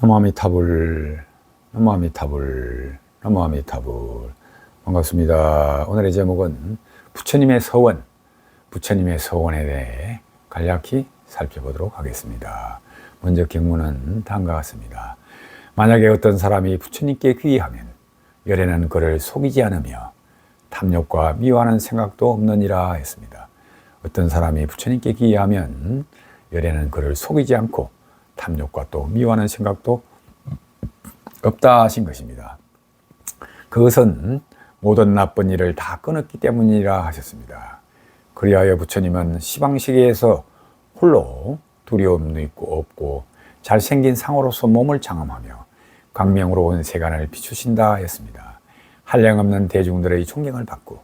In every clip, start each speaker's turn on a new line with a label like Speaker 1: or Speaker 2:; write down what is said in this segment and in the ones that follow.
Speaker 1: 너무아미타불, 너무아미타불, 너무아미타불. 반갑습니다. 오늘의 제목은 부처님의 서원, 부처님의 서원에 대해 간략히 살펴보도록 하겠습니다. 먼저 경문은 다음과 같습니다. 만약에 어떤 사람이 부처님께 귀의하면 열에는 그를 속이지 않으며 탐욕과 미워하는 생각도 없느니라 했습니다. 어떤 사람이 부처님께 귀의하면 열에는 그를 속이지 않고 탐욕과 또 미워하는 생각도 없다 하신 것입니다. 그것은 모든 나쁜 일을 다 끊었기 때문이라 하셨습니다. 그리하여 부처님은 시방시계에서 홀로 두려움도 있고 없고 잘생긴 상으로서 몸을 장엄하며 광명으로 온 세간을 비추신다 했습니다. 한량없는 대중들의 존경을 받고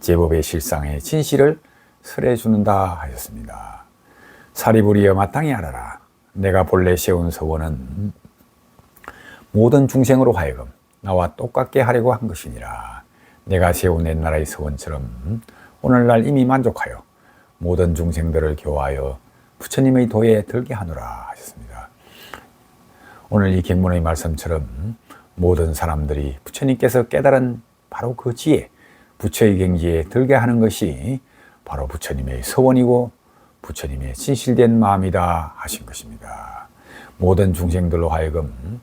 Speaker 1: 제법의 실상의 진실을 설해 주는다 하셨습니다. 사리부리여 마땅히 알아라. 내가 본래 세운 서원은 모든 중생으로 하여금 나와 똑같게 하려고 한 것이니라. 내가 세운 옛날의 서원처럼 오늘날 이미 만족하여 모든 중생들을 교화하여 부처님의 도에 들게 하노라 하셨습니다. 오늘 이 경문의 말씀처럼 모든 사람들이 부처님께서 깨달은 바로 그 지혜, 부처의 경지에 들게 하는 것이 바로 부처님의 서원이고 부처님의 진실된 마음이다 하신 것입니다. 모든 중생들로 하여금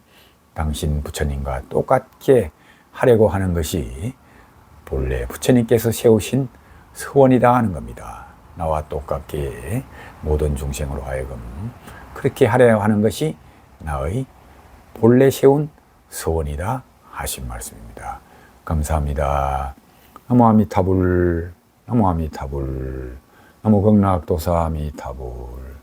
Speaker 1: 당신 부처님과 똑같게 하려고 하는 것이 본래 부처님께서 세우신 서원이다 하는 겁니다. 나와 똑같게 모든 중생으로 하여금 그렇게 하려 하는 것이 나의 본래 세운 서원이다 하신 말씀입니다. 감사합니다. 나무 아미타불, 나무 아미타불, 나무 극락도사 아미타불.